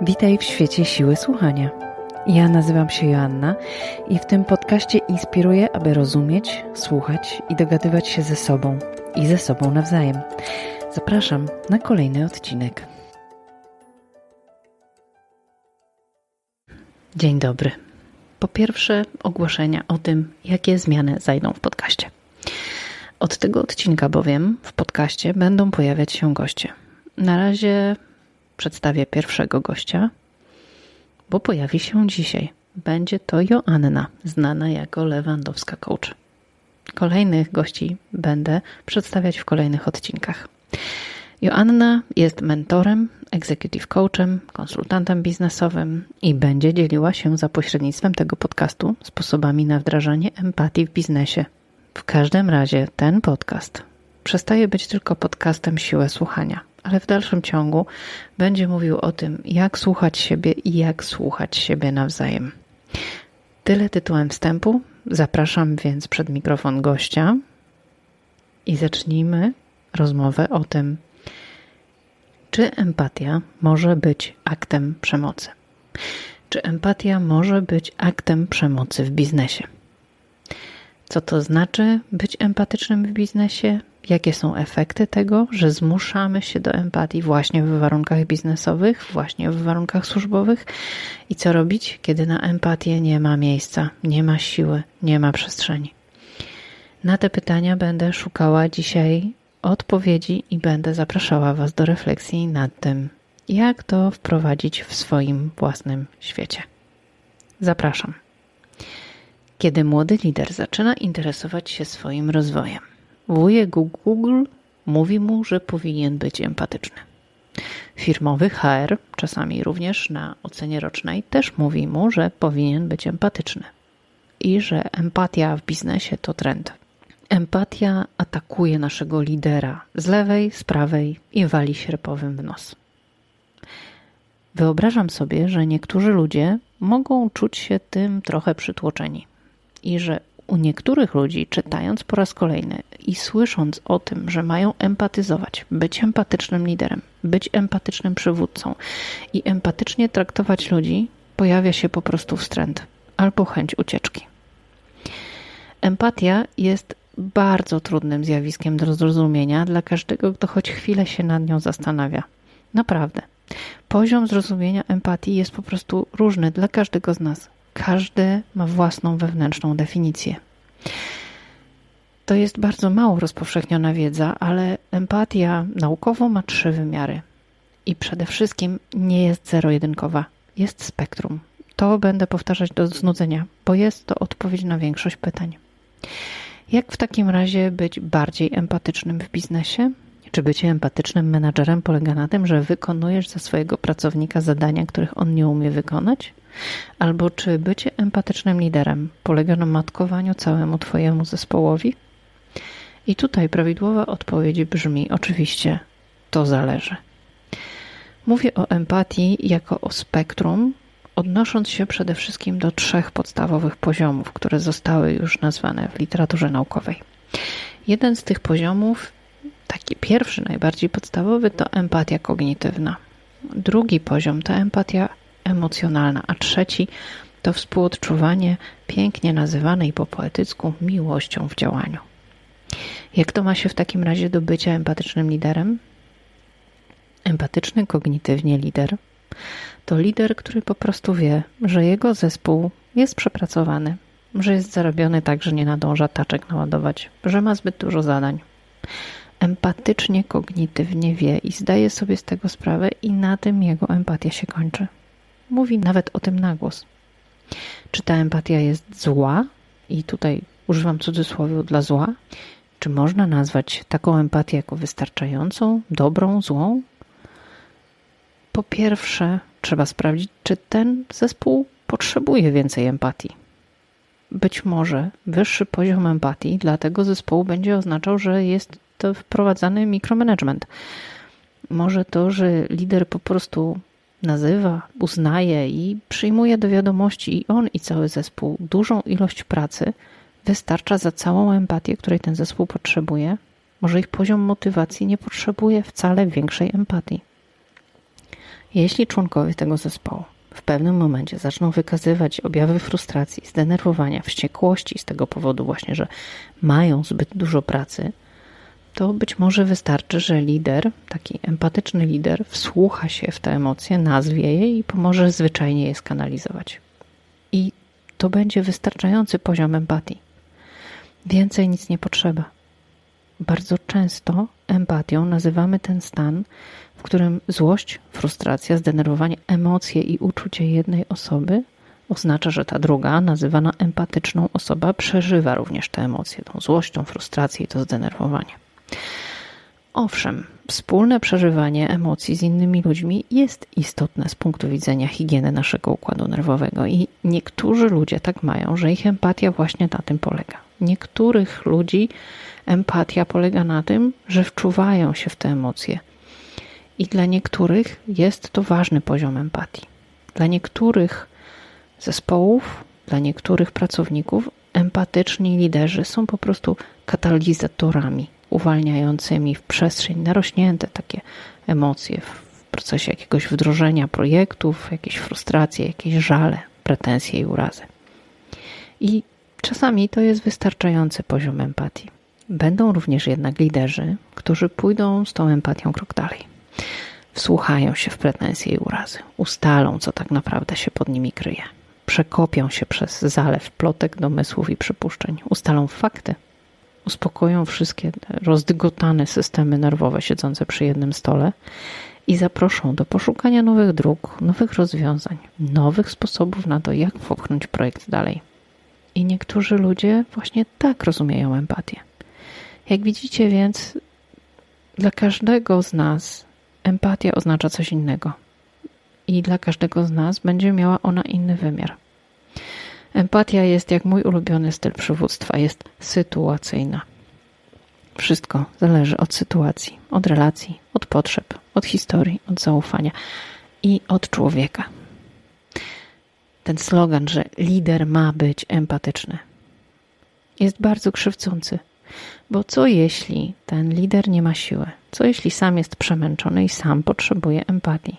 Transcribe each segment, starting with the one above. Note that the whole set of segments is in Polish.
Witaj w świecie siły słuchania. Ja nazywam się Joanna i w tym podcaście inspiruję, aby rozumieć, słuchać i dogadywać się ze sobą i ze sobą nawzajem. Zapraszam na kolejny odcinek. Dzień dobry. Po pierwsze, ogłoszenia o tym, jakie zmiany zajdą w podcaście. Od tego odcinka bowiem w podcaście będą pojawiać się goście. Na razie przedstawię pierwszego gościa, bo pojawi się dzisiaj. Będzie to Joanna, znana jako Lewandowska Coach. Kolejnych gości będę przedstawiać w kolejnych odcinkach. Joanna jest mentorem, executive coachem, konsultantem biznesowym i będzie dzieliła się za pośrednictwem tego podcastu sposobami na wdrażanie empatii w biznesie. W każdym razie ten podcast przestaje być tylko podcastem siłę słuchania ale w dalszym ciągu będzie mówił o tym, jak słuchać siebie i jak słuchać siebie nawzajem. Tyle tytułem wstępu. Zapraszam więc przed mikrofon gościa i zacznijmy rozmowę o tym, czy empatia może być aktem przemocy. Czy empatia może być aktem przemocy w biznesie? Co to znaczy być empatycznym w biznesie? jakie są efekty tego, że zmuszamy się do empatii właśnie w warunkach biznesowych, właśnie w warunkach służbowych i co robić, kiedy na empatię nie ma miejsca, nie ma siły, nie ma przestrzeni. Na te pytania będę szukała dzisiaj odpowiedzi i będę zapraszała Was do refleksji nad tym, jak to wprowadzić w swoim własnym świecie. Zapraszam. Kiedy młody lider zaczyna interesować się swoim rozwojem, Wujek Google mówi mu, że powinien być empatyczny. Firmowy HR, czasami również na ocenie rocznej, też mówi mu, że powinien być empatyczny i że empatia w biznesie to trend. Empatia atakuje naszego lidera z lewej, z prawej i wali sierpowym w nos. Wyobrażam sobie, że niektórzy ludzie mogą czuć się tym trochę przytłoczeni i że u niektórych ludzi, czytając po raz kolejny i słysząc o tym, że mają empatyzować, być empatycznym liderem, być empatycznym przywódcą i empatycznie traktować ludzi, pojawia się po prostu wstręt albo chęć ucieczki. Empatia jest bardzo trudnym zjawiskiem do zrozumienia dla każdego, kto choć chwilę się nad nią zastanawia. Naprawdę. Poziom zrozumienia empatii jest po prostu różny dla każdego z nas. Każdy ma własną wewnętrzną definicję. To jest bardzo mało rozpowszechniona wiedza, ale empatia naukowo ma trzy wymiary. I przede wszystkim nie jest zero-jedynkowa, jest spektrum. To będę powtarzać do znudzenia, bo jest to odpowiedź na większość pytań. Jak w takim razie być bardziej empatycznym w biznesie? Czy bycie empatycznym menadżerem polega na tym, że wykonujesz za swojego pracownika zadania, których on nie umie wykonać? Albo czy bycie empatycznym liderem polega na matkowaniu całemu Twojemu zespołowi? I tutaj prawidłowa odpowiedź brzmi oczywiście to zależy. Mówię o empatii jako o spektrum, odnosząc się przede wszystkim do trzech podstawowych poziomów, które zostały już nazwane w literaturze naukowej. Jeden z tych poziomów, taki pierwszy, najbardziej podstawowy, to empatia kognitywna. Drugi poziom to empatia emocjonalna, a trzeci to współodczuwanie pięknie nazywanej po poetycku miłością w działaniu. Jak to ma się w takim razie do bycia empatycznym liderem? Empatyczny kognitywnie lider to lider, który po prostu wie, że jego zespół jest przepracowany, że jest zarobiony tak, że nie nadąża taczek naładować, że ma zbyt dużo zadań. Empatycznie, kognitywnie wie i zdaje sobie z tego sprawę, i na tym jego empatia się kończy. Mówi nawet o tym na głos. Czy ta empatia jest zła? I tutaj używam cudzysłowie dla zła. Czy można nazwać taką empatię jako wystarczającą, dobrą, złą? Po pierwsze, trzeba sprawdzić, czy ten zespół potrzebuje więcej empatii. Być może wyższy poziom empatii dla tego zespołu będzie oznaczał, że jest to wprowadzany mikromanagement. Może to, że lider po prostu nazywa, uznaje i przyjmuje do wiadomości i on, i cały zespół dużą ilość pracy, wystarcza za całą empatię, której ten zespół potrzebuje. Może ich poziom motywacji nie potrzebuje wcale większej empatii. Jeśli członkowie tego zespołu w pewnym momencie zaczną wykazywać objawy frustracji, zdenerwowania, wściekłości z tego powodu właśnie, że mają zbyt dużo pracy, to być może wystarczy, że lider, taki empatyczny lider, wsłucha się w te emocje, nazwie je i pomoże zwyczajnie je skanalizować. I to będzie wystarczający poziom empatii. Więcej nic nie potrzeba. Bardzo często empatią nazywamy ten stan, w którym złość, frustracja, zdenerwowanie, emocje i uczucie jednej osoby oznacza, że ta druga, nazywana empatyczną osoba, przeżywa również te emocje, tą złość, tą frustrację i to zdenerwowanie. Owszem, wspólne przeżywanie emocji z innymi ludźmi jest istotne z punktu widzenia higieny naszego układu nerwowego i niektórzy ludzie tak mają, że ich empatia właśnie na tym polega. Niektórych ludzi empatia polega na tym, że wczuwają się w te emocje. I dla niektórych jest to ważny poziom empatii. Dla niektórych zespołów, dla niektórych pracowników empatyczni liderzy są po prostu katalizatorami uwalniającymi w przestrzeń narośnięte takie emocje w procesie jakiegoś wdrożenia projektów, jakieś frustracje, jakieś żale, pretensje i urazy. I czasami to jest wystarczający poziom empatii. Będą również jednak liderzy, którzy pójdą z tą empatią krok dalej. Wsłuchają się w pretensje i urazy, ustalą, co tak naprawdę się pod nimi kryje. Przekopią się przez zalew plotek, domysłów i przypuszczeń, ustalą fakty, uspokoją wszystkie rozdygotane systemy nerwowe siedzące przy jednym stole i zaproszą do poszukania nowych dróg, nowych rozwiązań, nowych sposobów na to, jak popchnąć projekt dalej. I niektórzy ludzie właśnie tak rozumieją empatię. Jak widzicie więc, dla każdego z nas empatia oznacza coś innego. I dla każdego z nas będzie miała ona inny wymiar. Empatia jest jak mój ulubiony styl przywództwa, jest sytuacyjna. Wszystko zależy od sytuacji, od relacji, od potrzeb, od historii, od zaufania i od człowieka. Ten slogan, że lider ma być empatyczny, jest bardzo krzywdzący. Bo co jeśli ten lider nie ma siły? Co jeśli sam jest przemęczony i sam potrzebuje empatii?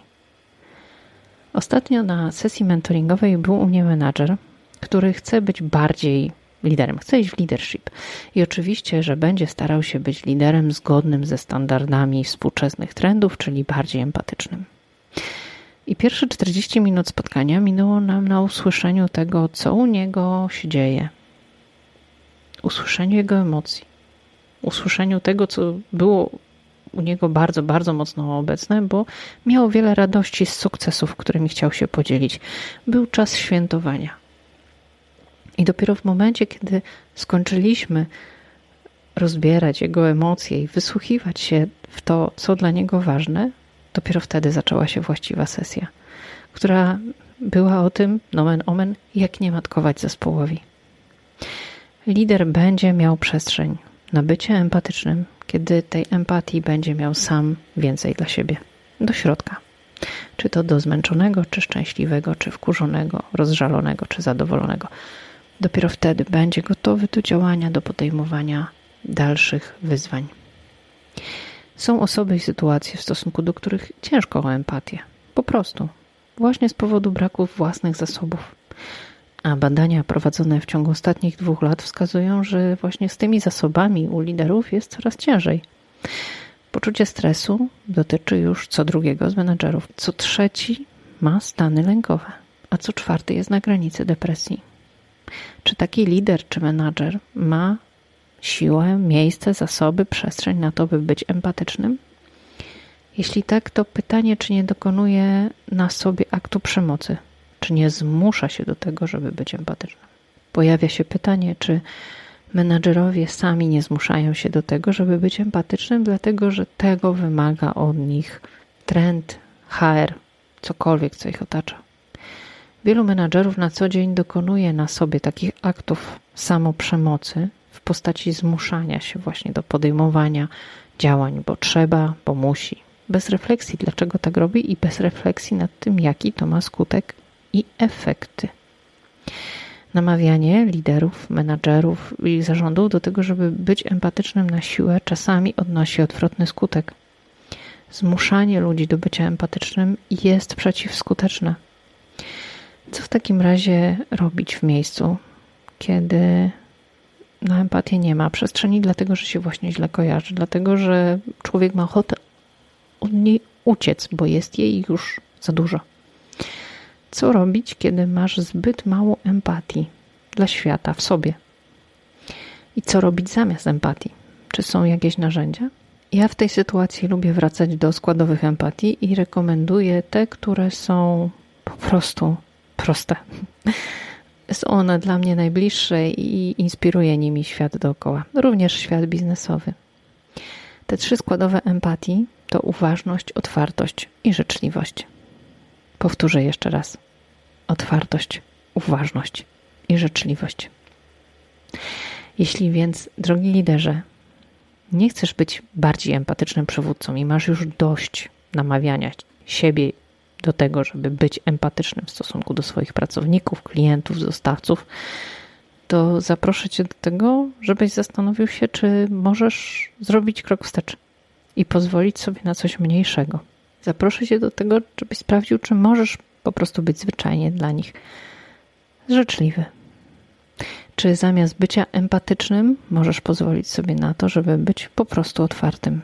Ostatnio na sesji mentoringowej był u mnie menadżer, który chce być bardziej liderem, chce iść w leadership. I oczywiście, że będzie starał się być liderem zgodnym ze standardami współczesnych trendów, czyli bardziej empatycznym. I pierwsze 40 minut spotkania minęło nam na usłyszeniu tego, co u niego się dzieje, usłyszeniu jego emocji, usłyszeniu tego, co było u niego bardzo, bardzo mocno obecne, bo miał wiele radości z sukcesów, którymi chciał się podzielić. Był czas świętowania. I dopiero w momencie, kiedy skończyliśmy rozbierać jego emocje i wysłuchiwać się w to, co dla niego ważne, dopiero wtedy zaczęła się właściwa sesja, która była o tym, nomen omen, jak nie matkować zespołowi. Lider będzie miał przestrzeń na bycie empatycznym, kiedy tej empatii będzie miał sam więcej dla siebie, do środka. Czy to do zmęczonego, czy szczęśliwego, czy wkurzonego, rozżalonego, czy zadowolonego. Dopiero wtedy będzie gotowy do działania, do podejmowania dalszych wyzwań. Są osoby i sytuacje, w stosunku do których ciężko o empatię. Po prostu. Właśnie z powodu braku własnych zasobów. A badania prowadzone w ciągu ostatnich dwóch lat wskazują, że właśnie z tymi zasobami u liderów jest coraz ciężej. Poczucie stresu dotyczy już co drugiego z menedżerów. Co trzeci ma stany lękowe, a co czwarty jest na granicy depresji. Czy taki lider czy menadżer ma siłę, miejsce, zasoby, przestrzeń na to, by być empatycznym? Jeśli tak, to pytanie, czy nie dokonuje na sobie aktu przemocy, czy nie zmusza się do tego, żeby być empatycznym. Pojawia się pytanie, czy menadżerowie sami nie zmuszają się do tego, żeby być empatycznym, dlatego że tego wymaga od nich trend, HR, cokolwiek, co ich otacza. Wielu menadżerów na co dzień dokonuje na sobie takich aktów samoprzemocy w postaci zmuszania się właśnie do podejmowania działań, bo trzeba, bo musi. Bez refleksji, dlaczego tak robi, i bez refleksji nad tym, jaki to ma skutek i efekty. Namawianie liderów, menadżerów i zarządów do tego, żeby być empatycznym na siłę, czasami odnosi odwrotny skutek. Zmuszanie ludzi do bycia empatycznym jest przeciwskuteczne. Co w takim razie robić w miejscu, kiedy na empatię nie ma przestrzeni, dlatego że się właśnie źle kojarzy, dlatego że człowiek ma ochotę od niej uciec, bo jest jej już za dużo. Co robić, kiedy masz zbyt mało empatii dla świata w sobie? I co robić zamiast empatii? Czy są jakieś narzędzia? Ja w tej sytuacji lubię wracać do składowych empatii i rekomenduję te, które są po prostu proste. Są one dla mnie najbliższe i inspiruje nimi świat dookoła, również świat biznesowy. Te trzy składowe empatii to uważność, otwartość i życzliwość. Powtórzę jeszcze raz: otwartość, uważność i życzliwość. Jeśli więc, drogi liderze, nie chcesz być bardziej empatycznym przywódcą i masz już dość namawiania siebie do tego, żeby być empatycznym w stosunku do swoich pracowników, klientów, dostawców, to zaproszę Cię do tego, żebyś zastanowił się, czy możesz zrobić krok wstecz i pozwolić sobie na coś mniejszego. Zaproszę Cię do tego, żebyś sprawdził, czy możesz po prostu być zwyczajnie dla nich życzliwy. Czy zamiast bycia empatycznym, możesz pozwolić sobie na to, żeby być po prostu otwartym?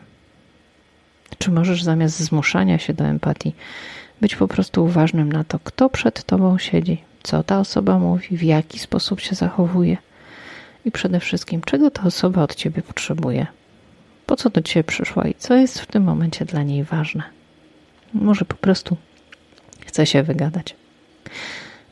Czy możesz zamiast zmuszania się do empatii, być po prostu uważnym na to, kto przed tobą siedzi, co ta osoba mówi, w jaki sposób się zachowuje i przede wszystkim, czego ta osoba od ciebie potrzebuje, po co do ciebie przyszła i co jest w tym momencie dla niej ważne. Może po prostu chce się wygadać.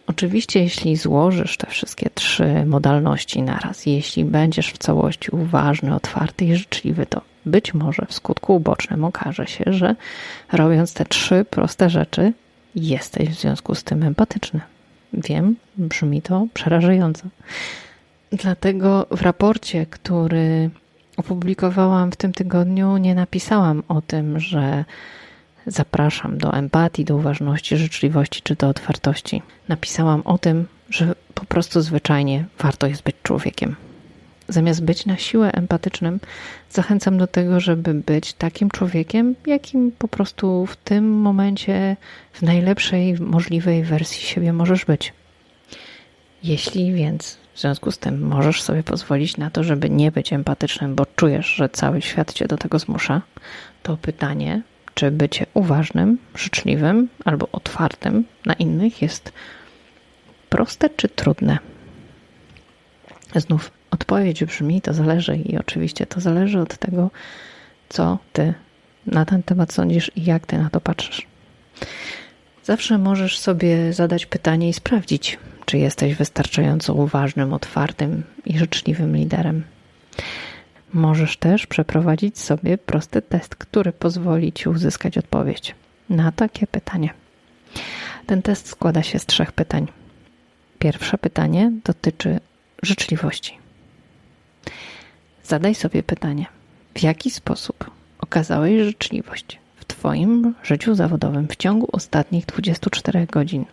Oczywiście, jeśli złożysz te wszystkie trzy modalności naraz, jeśli będziesz w całości uważny, otwarty i życzliwy, to być może w skutku ubocznym okaże się, że robiąc te trzy proste rzeczy, jesteś w związku z tym empatyczny. Wiem, brzmi to przerażająco. Dlatego w raporcie, który opublikowałam w tym tygodniu, nie napisałam o tym, że zapraszam do empatii, do uważności, życzliwości czy do otwartości. Napisałam o tym, że po prostu zwyczajnie warto jest być człowiekiem. Zamiast być na siłę empatycznym, zachęcam do tego, żeby być takim człowiekiem, jakim po prostu w tym momencie, w najlepszej możliwej wersji siebie możesz być. Jeśli więc w związku z tym możesz sobie pozwolić na to, żeby nie być empatycznym, bo czujesz, że cały świat cię do tego zmusza, to pytanie, czy bycie uważnym, życzliwym albo otwartym na innych jest proste czy trudne? Znów odpowiedź brzmi: to zależy, i oczywiście to zależy od tego, co ty na ten temat sądzisz i jak ty na to patrzysz. Zawsze możesz sobie zadać pytanie i sprawdzić, czy jesteś wystarczająco uważnym, otwartym i życzliwym liderem. Możesz też przeprowadzić sobie prosty test, który pozwoli Ci uzyskać odpowiedź na takie pytanie. Ten test składa się z trzech pytań. Pierwsze pytanie dotyczy życzliwości. Zadaj sobie pytanie: w jaki sposób okazałeś życzliwość w Twoim życiu zawodowym w ciągu ostatnich 24 godzin?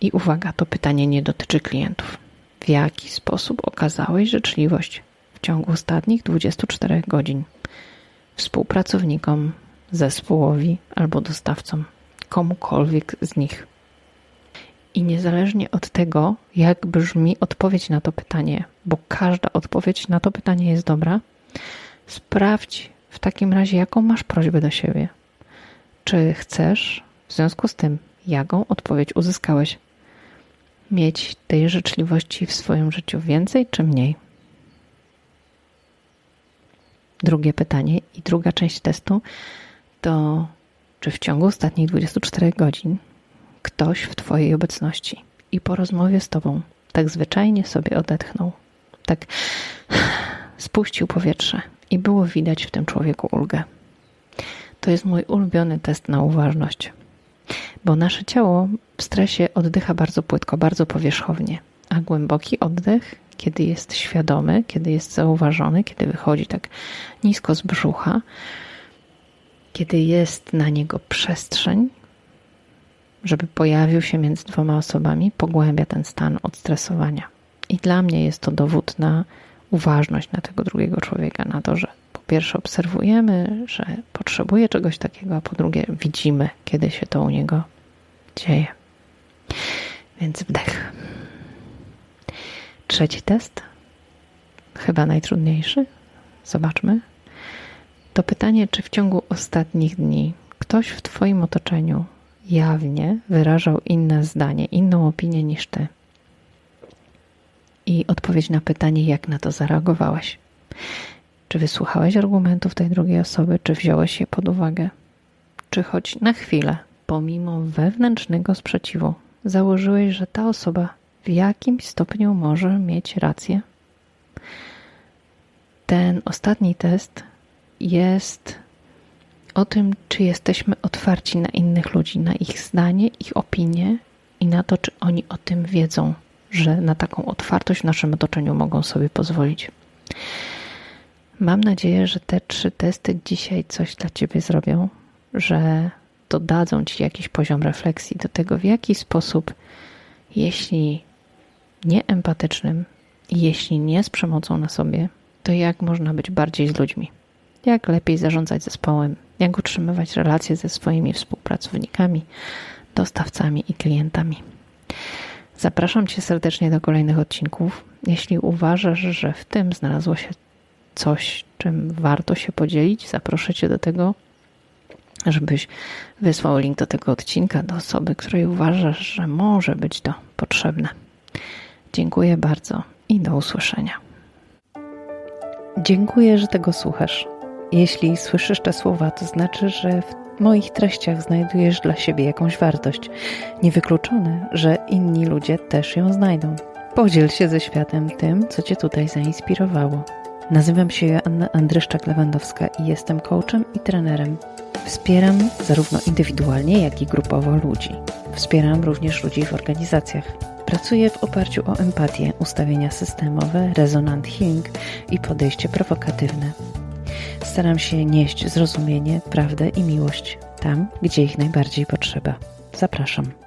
I uwaga, to pytanie nie dotyczy klientów. W jaki sposób okazałeś życzliwość w ciągu ostatnich 24 godzin współpracownikom, zespołowi albo dostawcom, komukolwiek z nich. I niezależnie od tego, jak brzmi odpowiedź na to pytanie, bo każda odpowiedź na to pytanie jest dobra, sprawdź w takim razie, jaką masz prośbę do siebie. Czy chcesz, w związku z tym, jaką odpowiedź uzyskałeś, mieć tej życzliwości w swoim życiu więcej czy mniej? Drugie pytanie i druga część testu to, czy w ciągu ostatnich 24 godzin ktoś w Twojej obecności i po rozmowie z Tobą tak zwyczajnie sobie odetchnął, tak spuścił powietrze i było widać w tym człowieku ulgę. To jest mój ulubiony test na uważność, bo nasze ciało w stresie oddycha bardzo płytko, bardzo powierzchownie, a głęboki oddech kiedy jest świadomy, kiedy jest zauważony, kiedy wychodzi tak nisko z brzucha, kiedy jest na niego przestrzeń, żeby pojawił się między dwoma osobami, pogłębia ten stan odstresowania. I dla mnie jest to dowód na uważność na tego drugiego człowieka, na to, że po pierwsze obserwujemy, że potrzebuje czegoś takiego, a po drugie widzimy, kiedy się to u niego dzieje. Więc wdech. Trzeci test, chyba najtrudniejszy. Zobaczmy. To pytanie, czy w ciągu ostatnich dni ktoś w Twoim otoczeniu jawnie wyrażał inne zdanie, inną opinię niż Ty? I odpowiedź na pytanie, jak na to zareagowałeś. Czy wysłuchałeś argumentów tej drugiej osoby, czy wziąłeś je pod uwagę? Czy choć na chwilę, pomimo wewnętrznego sprzeciwu, założyłeś, że ta osoba w jakimś stopniu może mieć rację? Ten ostatni test jest o tym, czy jesteśmy otwarci na innych ludzi, na ich zdanie, ich opinie i na to, czy oni o tym wiedzą, że na taką otwartość w naszym otoczeniu mogą sobie pozwolić. Mam nadzieję, że te trzy testy dzisiaj coś dla Ciebie zrobią, że dodadzą Ci jakiś poziom refleksji do tego, w jaki sposób, jeśli nie empatycznym, jeśli nie z przemocą na sobie, to jak można być bardziej z ludźmi. Jak lepiej zarządzać zespołem, jak utrzymywać relacje ze swoimi współpracownikami, dostawcami i klientami. Zapraszam Cię serdecznie do kolejnych odcinków. Jeśli uważasz, że w tym znalazło się coś, czym warto się podzielić, zaproszę Cię do tego, żebyś wysłał link do tego odcinka do osoby, której uważasz, że może być to potrzebne. Dziękuję bardzo i do usłyszenia. Dziękuję, że tego słuchasz. Jeśli słyszysz te słowa, to znaczy, że w moich treściach znajdujesz dla siebie jakąś wartość. Niewykluczone, że inni ludzie też ją znajdą. Podziel się ze światem tym, co Cię tutaj zainspirowało. Nazywam się Joanna Andryszczak-Lewandowska i jestem coachem i trenerem. Wspieram zarówno indywidualnie, jak i grupowo ludzi. Wspieram również ludzi w organizacjach. Pracuję w oparciu o empatię, ustawienia systemowe, rezonant healing i podejście prowokatywne. Staram się nieść zrozumienie, prawdę i miłość tam, gdzie ich najbardziej potrzeba. Zapraszam.